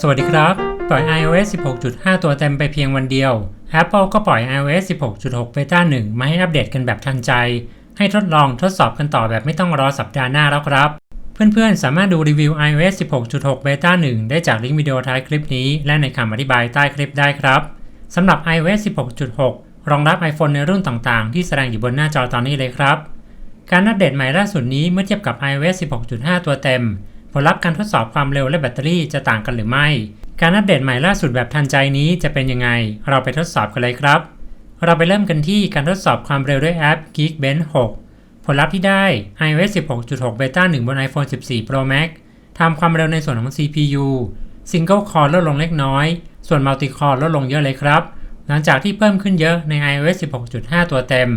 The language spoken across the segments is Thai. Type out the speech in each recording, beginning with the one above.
สวัสดีครับ ปล่อย iOS 16.5 ตัวเต็มไปเพียงวันเดียว Apple ก็ปล่อย iOS 16.6 Beta 1 มาให้อัปเดตกันแบบทันใจ ให้ทดลองทดสอบกันต่อแบบไม่ต้องรอสัปดาห์หน้าแล้วครับ เพื่อนๆ สามารถดูรีวิว iOS 16.6 Beta 1 ได้จากลิงก์วิดีโอท้ายคลิปนี้ และในคำอธิบายใต้คลิปได้ครับสำหรับ iOS 16.6 รองรับ iPhone ในรุ่นต่างๆ ที่แสดงอยู่บนหน้าจอตอนนี้เลยครับ การอัปเดตใหม่ล่าสุดนี้เมื่อเทียบกับ iOS 16.5 ตัวเต็ม ลลัพธ์การทดสอบความเร็วและแบตเตอรี่จะต่างกันหรือไม่ การอัปเดตใหม่ล่าสุดแบบทันใจนี้จะเป็นยังไง เราไปทดสอบกันเลยครับ เราไปเริ่มกันที่การทดสอบความเร็วด้วยแอป Geekbench 6 ผลลัพธ์ที่ได้ iOS 16.6 Beta 1 บน iPhone 14 Pro Max ทำความเร็วในส่วนของ CPU Single Core ลดลงเล็กน้อย ส่วน Multi Core ลดลงเยอะเลยครับ หลังจากที่เพิ่มขึ้นเยอะใน iOS 16.5 ตัวเต็ม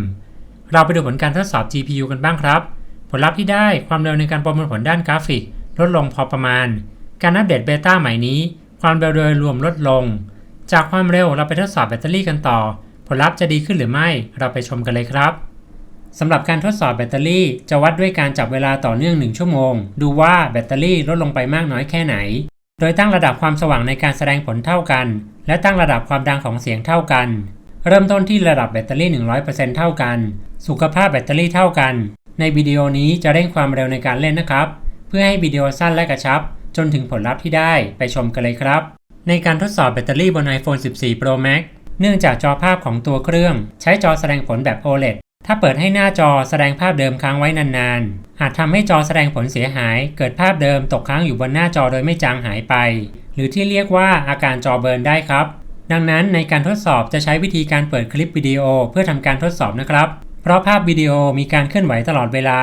เราไปดูผลการทดสอบ GPU กันบ้างครับ ผลลัพธ์ที่ได้ความเร็วในการประมวลผลด้านกราฟิก ลดลงพอประมาณ การอัปเดตเบต้าใหม่นี้ ความเร็วโดยรวมลดลง จากความเร็วเราไปทดสอบแบตเตอรี่กันต่อ ผลลัพธ์จะดีขึ้นหรือไม่เราไปชมกันเลยครับสำหรับการทดสอบแบตเตอรี่จะวัดด้วยการจับเวลาต่อเนื่อง 1 ชั่วโมง ดูว่าแบตเตอรี่ลดลงไปมากน้อยแค่ไหน โดยตั้งระดับความสว่างในการแสดงผลเท่ากัน และตั้งระดับความดังของเสียงเท่ากัน เริ่มต้นที่ระดับแบตเตอรี่ 100%เท่ากัน สุขภาพแบตเตอรี่เท่ากัน ในวิดีโอนี้จะเร่งความเร็วในการเล่นนะครับ เพื่อให้วิดีโอสั้นและกระชับ จนถึงผลลัพธ์ที่ได้ไปชมกันเลยครับ ในการทดสอบแบตเตอรี่บน iPhone 14 Pro Max เนื่องจากจอภาพของตัวเครื่อง ใช้จอแสดงผลแบบ OLED ถ้าเปิดให้หน้าจอแสดงภาพเดิมค้างไว้นานๆ อาจทำให้จอแสดงผลเสียหาย เกิดภาพเดิมตกค้างอยู่บนหน้าจอโดยไม่จางหายไป หรือที่เรียกว่าอาการจอเบิร์นได้ครับ ดังนั้นในการทดสอบจะใช้วิธีการเปิดคลิปวิดีโอเพื่อทำการทดสอบนะครับ เพราะภาพวิดีโอมีการเคลื่อนไหวตลอดเวลา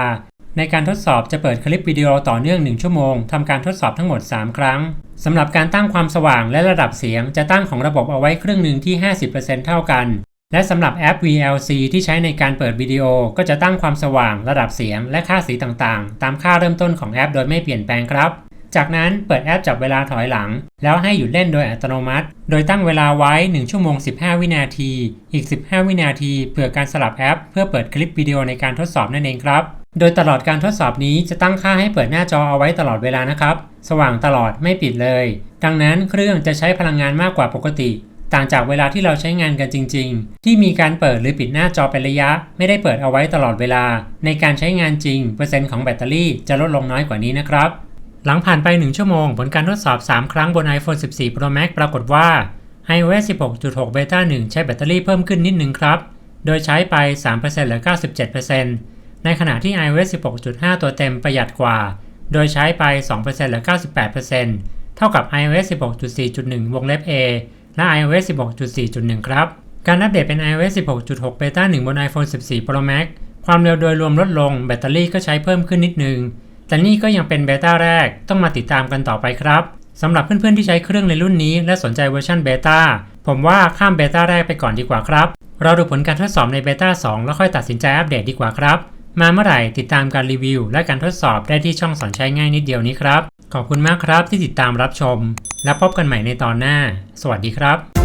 ในการทดสอบจะเปิดคลิปวิดีโอต่อเนื่อง 1 ชั่วโมงทำการทดสอบทั้งหมด 3 ครั้งสำหรับการตั้งความสว่างและระดับเสียง จะตั้งของระบบเอาไว้ครึ่งหนึ่งที่ 50%เท่ากัน และสำหรับแอป VLC ที่ใช้ในการเปิดวิดีโอ ก็จะตั้งความสว่าง ระดับเสียง และค่าสีต่างๆ ตามค่าเริ่มต้นของแอป โดยไม่เปลี่ยนแปลงครับ จากนั้นเปิดแอปจับเวลาถอยหลัง แล้วให้หยุดเล่นโดยอัตโนมัติ โดยตั้งเวลาไว้ 1 ชั่วโมง 15 วินาที อีก 15 วินาทีเพื่อการสลับแอป เพื่อเปิดคลิปวิดีโอในการทดสอบนั่นเองครับ โดยตลอดการทดสอบนี้จะตั้งค่าให้เปิดหน้าจอเอาไว้ตลอดเวลานะครับ สว่างตลอดไม่ปิดเลย ดังนั้นเครื่องจะใช้พลังงานมากกว่าปกติ ต่างจากเวลาที่เราใช้งานกันจริง ๆ ที่มีการเปิดหรือปิดหน้าจอเป็นระยะ ไม่ได้เปิดเอาไว้ตลอดเวลา ในการใช้งานจริง เปอร์เซ็นต์ของแบตเตอรี่จะลดลงน้อยกว่านี้นะครับ หลังผ่านไป 1 ชั่วโมง ผลการทดสอบ 3 ครั้งบน iPhone 14 Pro Max ปรากฏว่า iOS 16.6 Beta 1 ใช้แบตเตอรี่เพิ่มขึ้นนิดนึงครับ โดยใช้ไป 3%เหลือ 97% ในขณะที่ iOS 16.5 ตัวเต็มประหยัดกว่า โดยใช้ไป2%เหลือ 98%เท่ากับ iOS 16.4.1 วงเล็บ A และ iOS 16.4.1 ครับ การอัปเดตเป็น iOS 16.6 Beta 1 บน iPhone 14 Pro Max ความเร็วโดยรวมลดลง แบตเตอรี่ก็ใช้เพิ่มขึ้นนิดนึง แต่นี่ก็ยังเป็นเบต้าแรก ต้องมาติดตามกันต่อไปครับสำหรับเพื่อนๆ ที่ใช้เครื่องในรุ่นนี้ และสนใจเวอร์ชันเบต้า ผมว่าข้ามเบต้าแรกไปก่อนดีกว่าครับ เราดูผลการทดสอบในเบต้า2 แล้วค่อยตัดสินใจอัปเดตดีกว่าครับ มาเมื่อไหร่ติดตามการรีวิว และการทดสอบได้ที่ช่องสอนใช้ง่ายนิดเดียวนี้ครับ ขอบคุณมากครับที่ติดตามรับชม และพบกันใหม่ในตอนหน้า สวัสดีครับ